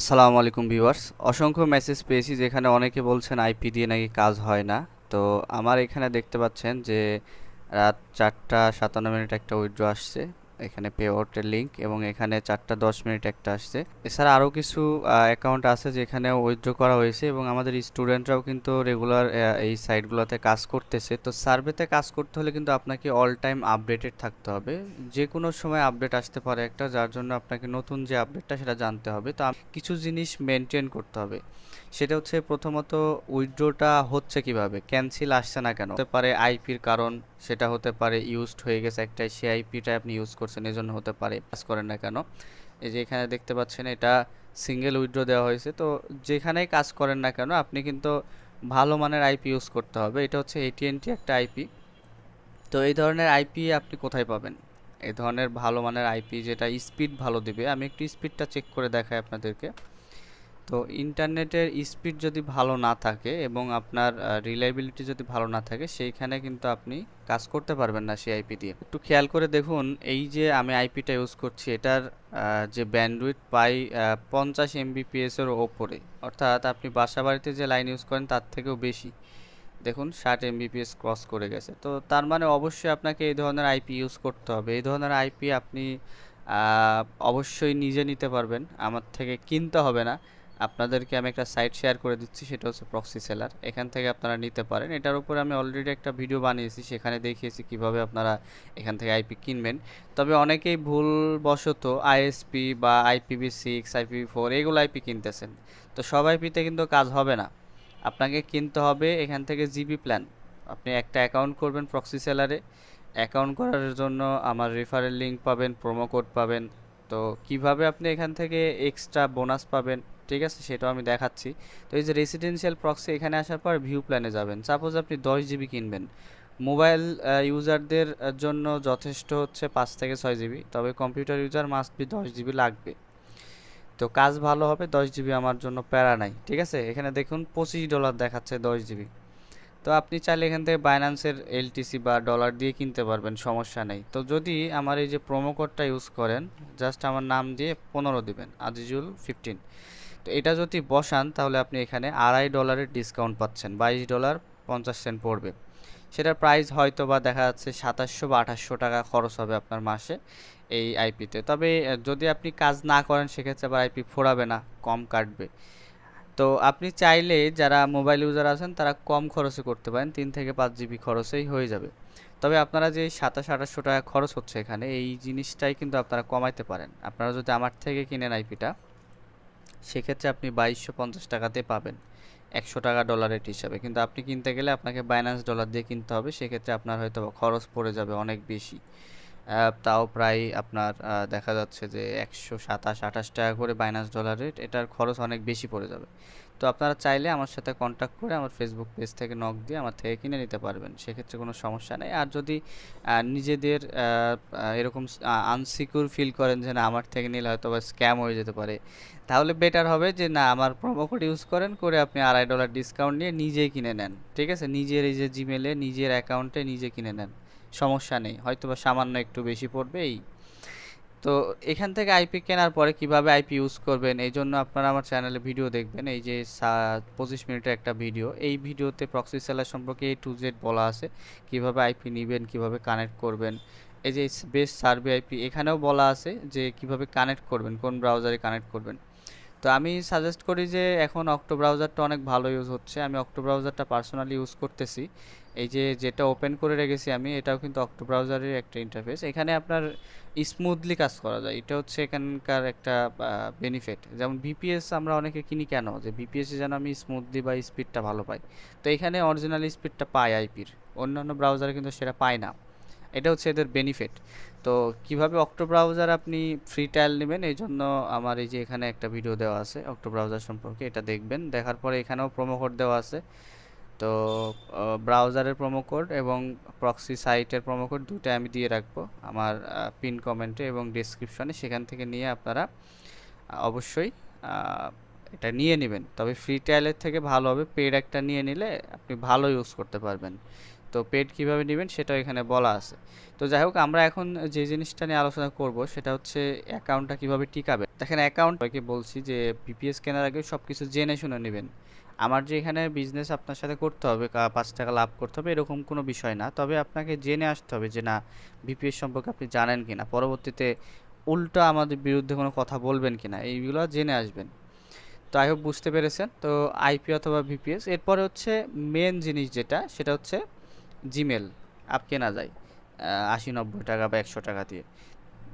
আসসালামু আলাইকুম ভিউয়ার্স। অসংখ্য মেসেজ পেয়েছি যেখানে অনেকে বলছেন আইপি দিয়ে নাকি কাজ হয় না। তো আমার এখানে দেখতে পাচ্ছেন যে রাত চারটা সাতান্ন মিনিট একটা উইড্রো আসছে। এখানে পে আউটের লিঙ্ক এবং এখানে চারটা দশ মিনিট একটা আসছে। এছাড়া আরও কিছু অ্যাকাউন্ট আছে যেখানে উইথড্র করা হয়েছে এবং আমাদের স্টুডেন্টরাও কিন্তু রেগুলার এই সাইটগুলোতে কাজ করতেছে। তো সার্ভেতে কাজ করতে হলে কিন্তু আপনাকে অল টাইম আপডেটেড থাকতে হবে। যে কোনো সময় আপডেট আসতে পারে একটা, যার জন্য আপনাকে নতুন যে আপডেটটা সেটা জানতে হবে। তো কিছু জিনিস মেনটেন করতে হবে। সেটা হচ্ছে প্রথমত উইথড্রটা হচ্ছে কীভাবে? ক্যান্সেল আসছে না কেন? হতে পারে আইপির কারণ, সেটা হতে পারে ইউজড হয়ে গেছে একটা সে আইপিটা আপনি ইউজ করছেন এজন্য হতে পারে পাস করেন না কেন? এই যে এখানে দেখতে পাচ্ছেন এটা সিঙ্গেল উইড্রো দেওয়া হয়েছে। তো যেখানেই কাজ করেন না কেন, আপনি কিন্তু ভালো মানের আইপি ইউজ করতে হবে। এটা হচ্ছে এটিএনটি একটা আইপি তো এই ধরনের আইপি আপনি কোথায় পাবেন? এই ধরনের ভালো মানের আইপি যেটা স্পিড ভালো দেবে। আমি একটু স্পিডটা চেক করে দেখাই আপনাদেরকে। তো ইন্টারনেটের স্পিড যদি ভালো না থাকে এবং আপনার রিলায়েবিলিটি যদি ভালো না থাকে, সেইখানে কিন্তু আপনি কাজ করতে পারবেন না সেই আইপি দিয়ে। একটু খেয়াল করে দেখুন, এই যে আমি আইপিটা ইউজ করছি, এটার যে ব্যান্ডউইথ পাই পঞ্চাশ এমবিপিএস এর ওপরে, অর্থাৎ আপনি বাসা বাড়িতে যে লাইন ইউজ করেন তার থেকেও বেশি। দেখুন, ষাট এমবিপিএস ক্রস করে গেছে। তো তার মানে অবশ্যই আপনাকে এই ধরনের আইপি ইউজ করতে হবে। এই ধরনের আইপি আপনি অবশ্যই নিজে নিতে পারবেন। আমার থেকে কিনতে হবে না। আপনাদেরকে আমি একটা সাইট শেয়ার করে দিচ্ছি, সেটা হচ্ছে প্রক্সি সেলার এখান থেকে আপনারা নিতে পারেন। এটার উপরে আমি অলরেডি একটা ভিডিও বানিয়েছি, সেখানে দেখিয়েছি কীভাবে আপনারা এখান থেকে আইপি কিনবেন। তবে অনেকেই ভুলবশত আইএসপি বা আইপিভি সিক্স আইপিভি ফোর এগুলো আইপি কিনতেছেন। তো সব আইপিতে কিন্তু কাজ হবে না। আপনাকে কিনতে হবে এখান থেকে জিবি প্ল্যান আপনি একটা অ্যাকাউন্ট করবেন প্রক্সি সেলারে অ্যাকাউন্ট করার জন্য আমার রেফারেল লিঙ্ক পাবেন প্রোমো কোড পাবেন। তো কীভাবে আপনি এখান থেকে এক্সট্রা বোনাস পাবেন? ঠিক আছে? সেটাও আমি দেখাচ্ছি। তো এই যে রেসিডেন্সিয়াল প্রক্সি এখানে আসার পর ভিউ প্ল্যানে যাবেন। সাপোজ আপনি দশ জিবি কিনবেন। মোবাইল ইউজারদের জন্য যথেষ্ট হচ্ছে পাঁচ থেকে ছয় জিবি তবে কম্পিউটার ইউজার মাস্ট বি দশ জিবি লাগবে। তো কাজ ভালো হবে, দশ জিবি আমার জন্য প্যারা নাই, ঠিক আছে? এখানে দেখুন পঁচিশ ডলার দেখাচ্ছে দশ জিবি তো আপনি চাইলে এখান থেকে বাইন্যান্সের এলটিসি বা ডলার দিয়ে কিনতে পারবেন, সমস্যা নেই। তো যদি আমার এই যে প্রোমো কোডটা ইউজ করেন জাস্ট আমার নাম দিয়ে পনেরো দিবেন, আজিজুল ফিফটিন এটা যদি বসান, তাহলে আপনি এখানে আড়াই ডলারের ডিসকাউন্ট পাচ্ছেন, বাইশ ডলার পঞ্চাশ সেন্ট পড়বে। সেটার প্রাইস হয়তো বা দেখা যাচ্ছে সাতাশশো বা আঠাশশো টাকা খরচ হবে আপনার মাসে এই আইপিতে তবে যদি আপনি কাজ না করেন, সেক্ষেত্রে আবার আইপি ফোরাবে না, কম কাটবে। তো আপনি চাইলে যারা মোবাইল ইউজার আছেন, তারা কম খরচে করতে পারেন, তিন থেকে পাঁচ জিবি খরচেই হয়ে যাবে। তবে আপনারা যে সাতাশ, আঠাশশো টাকা খরচ হচ্ছে এখানে, এই জিনিসটাই কিন্তু আপনারা কমাইতে পারেন। আপনারা যদি আমার থেকে কিনেন আইপিটা সেক্ষেত্রে আপনি বাইশশো পঞ্চাশ টাকাতে পাবেন। একশো টাকা ডলার হিসাবে। কিন্তু আপনি কিনতে গেলে আপনাকে বাইন্যান্স ডলার দিয়ে কিনতে হবে। সেক্ষেত্রে আপনার হয়তো খরচ পড়ে যাবে অনেক বেশি। তাও প্রায় আপনার দেখা যাচ্ছে যে একশো সাতাশ, আঠাশ টাকা করে বাইনাস ডলার রেট এটার খরচ অনেক বেশি পড়ে যাবে। তো আপনারা চাইলে আমার সাথে কন্ট্যাক্ট করে আমার ফেসবুক পেজ থেকে নক দিয়ে আমার থেকে কিনে নিতে পারবেন, সেক্ষেত্রে কোনো সমস্যা নেই। আর যদি নিজেদের এরকম আনসিকিউর ফিল করেন যে না, আমার থেকে নিলে হয়তো বা স্ক্যাম হয়ে যেতে পারে, তাহলে বেটার হবে যে না, আমার প্রোমো কোড ইউজ করেন, করে আপনি আড়াই ডলার ডিসকাউন্ট নিয়ে নিজেই কিনে নেন, ঠিক আছে? নিজের এই যে জিমেলে নিজের অ্যাকাউন্টে নিজে কিনে নেন। সমস্যা নেই। হয়তো বা সামান্য একটু বেশি পড়বে এই তো এখান থেকে আইপি কেনার পরে কীভাবে আইপি ইউজ করবেন, এই জন্য আপনারা আমার চ্যানেলে ভিডিও দেখবেন। এই যে পঁচিশ মিনিটের একটা ভিডিও। এই ভিডিওতে প্রক্সি সেলার সম্পর্কে এ টু জেড বলা আছে। কীভাবে আইপি নেবেন, কীভাবে কানেক্ট করবেন। এই যে বেস্ট সার্ভে আইপি এখানেও বলা আছে যে কীভাবে কানেক্ট করবেন, কোন ব্রাউজারে কানেক্ট করবেন। তো আমি সাজেস্ট করি যে এখন অক্টো ব্রাউজারটা অনেক ভালো ইউজ হচ্ছে। আমি অক্টো ব্রাউজারটা পার্সোনালি ইউজ করতেছি। এই যে যেটা ওপেন করে রেখেছি আমি, এটাও কিন্তু অক্টো ব্রাউজারের একটা ইন্টারফেস এখানে আপনার স্মুথলি কাজ করা যায়। এটা হচ্ছে এখানকার একটা বেনিফিট যেমন ভিপিএস আমরা অনেকে কিনি কেন? যে ভিপিএসে যেন আমি স্মুথলি বা স্পিডটা ভালো পাই। তো এখানে অরিজিনাল স্পিডটা পাই আইপির অন্যান্য ব্রাউজারে কিন্তু সেটা পায় না। এটা হচ্ছে এদের বেনিফিট তো কীভাবে অক্টো ব্রাউজার আপনি ফ্রি ট্রায়াল নেবেন, এই জন্য আমার এই যে এখানে একটা ভিডিও দেওয়া আছে অক্টো ব্রাউজার সম্পর্কে, এটা দেখবেন। দেখার পরে এখানেও প্রোমো কোড দেওয়া আছে। তো ব্রাউজারের প্রোমো কোড এবং প্রক্সি সাইটের প্রোমো কোড দুটোই আমি দিয়ে রাখব আমার পিন কমেন্টে এবং ডেসক্রিপশনে সেখান থেকে নিয়ে আপনারা অবশ্যই এটা নিয়ে নেবেন। তবে ফ্রি ট্রায়ালের থেকে ভালো হবে। পেড একটা নিয়ে নিলে আপনি ভালো ইউজ করতে পারবেন। তো পেড কীভাবে নেবেন সেটাও এখানে বলা আছে। তো যাই হোক, আমরা এখন যে জিনিসটা নিয়ে আলোচনা করব সেটা হচ্ছে অ্যাকাউন্টটা কীভাবে টিকাবে দেখেন, অ্যাকাউন্ট বলছি যে পিপিএস কেনার আগে সব কিছু জেনে শুনে নেবেন। আমার যে এখানে বিজনেস আপনার সাথে করতে হবে, কা- পাঁচ টাকা লাভ করতে হবে, এরকম কোনো বিষয় না। তবে আপনাকে জেনে আসতে হবে যে না, বিপিএস সম্পর্কে আপনি জানেন কিনা। পরবর্তীতে উল্টো আমাদের বিরুদ্ধে কোনো কথা বলবেন কিনা, এইগুলো জেনে আসবেন। তো আই হোপ বুঝতে পেরেছেন। তো আইপি অথবা ভিপিএস এরপরে হচ্ছে মেন জিনিস যেটা, সেটা হচ্ছে জিমেল আপ কেনা যায় আশি নব্বই টাকা বা একশো টাকা দিয়ে।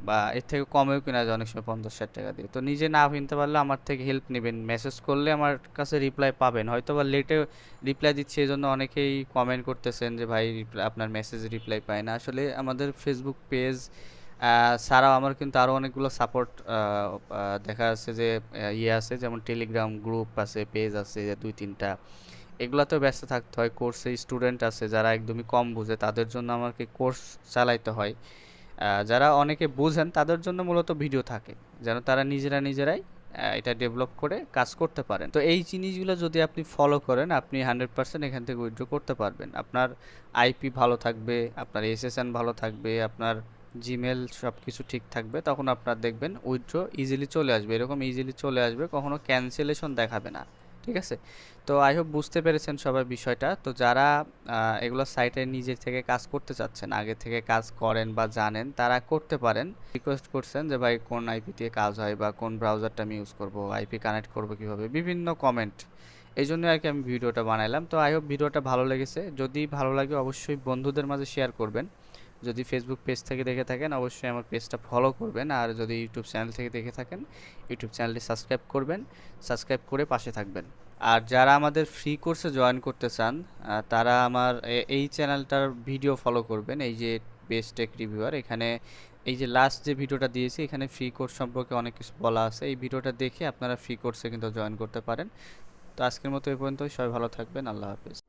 বা এর থেকে কমেও কেনা যায়, অনেক সময় পঞ্চাশ ষাট টাকা দিয়ে। তো নিজে না কিনতে পারলে আমার থেকে হেল্প নেবেন। মেসেজ করলে আমার কাছে রিপ্লাই পাবেন। হয়তো বা লেটে রিপ্লাই দিচ্ছি এই জন্য অনেকেই কমেন্ট করতেছেন যে, ভাই আপনার মেসেজ রিপ্লাই পায় না। আসলে আমাদের ফেসবুক পেজ ছাড়াও আমার কিন্তু আরও অনেকগুলো সাপোর্ট দেখা যাচ্ছে যে ইয়ে আছে, যেমন টেলিগ্রাম গ্রুপ আছে পেজ আছে, দুই তিনটা। এগুলাতেও ব্যস্ত থাকতে হয়। কোর্সে স্টুডেন্ট আছে, যারা একদমই কম বুঝে, তাদের জন্য আমাকে কোর্স চালাইতে হয়। যারা অনেকে বুঝেন, তাদের জন্য মূলত ভিডিও থাকে, যেন তারা নিজেরা নিজেরাই এটা ডেভেলপ করে কাজ করতে পারেন। তো এই জিনিসগুলো যদি আপনি ফলো করেন, আপনি হান্ড্রেড পার্সেন্ট এখান থেকে উইথড্র করতে পারবেন। আপনার আইপি ভালো থাকবে, আপনার এসএসএন ভালো থাকবে, আপনার জিমেল সব কিছু ঠিক থাকবে, তখন আপনার দেখবেন উইথড্র ইজিলি চলে আসবে। এরকম ইজিলি চলে আসবে, কখনো ক্যান্সেলেশন দেখাবে না। ঠিক আছে? তো আই হোপ বুঝতে পেরেছেন সবাই বিষয়টা। তো যারা এগুলো সাইটে নিজের থেকে কাজ করতে চাচ্ছেন, আগে থেকে কাজ করেন বা জানেন, তারা করতে পারেন। রিকোয়েস্ট করছেন যে, ভাই, কোন আইপি দিয়ে কাজ হয় বা কোন ব্রাউজারটা আমি ইউজ করব আইপি কানেক্ট করব কীভাবে? বিভিন্ন কমেন্ট এই জন্য আর কি আমি ভিডিওটা বানাইলাম। তো আই হোপ ভিডিওটা ভালো লেগেছে। যদি ভালো লাগে, অবশ্যই বন্ধুদের মাঝে শেয়ার করবেন। যদি ফেসবুক পেজ থেকে দেখে থাকেন, অবশ্যই আমার পেজটা ফলো করবেন। আর যদি ইউটিউব চ্যানেল থেকে দেখে থাকেন ইউটিউব চ্যানেলটি সাবস্ক্রাইব করবেন সাবস্ক্রাইব করে পাশে থাকবেন। আর যারা আমাদের ফ্রি কোর্সে জয়েন করতে চান তারা আমার এই চ্যানেলটার ভিডিও ফলো করবেন। এই যে বেস্ট টেক রিভিউয়ার এখানে এই যে লাস্ট যে ভিডিওটা দিয়েছি, এখানে ফ্রি কোর্স সম্পর্কে অনেক কিছু বলা আছে। এই ভিডিওটা দেখে আপনারা ফ্রি কোর্সে কিন্তু জয়েন করতে পারেন। তো আজকের মতো এই পর্যন্ত সবাই ভালো থাকবেন। আল্লাহ হাফেজ।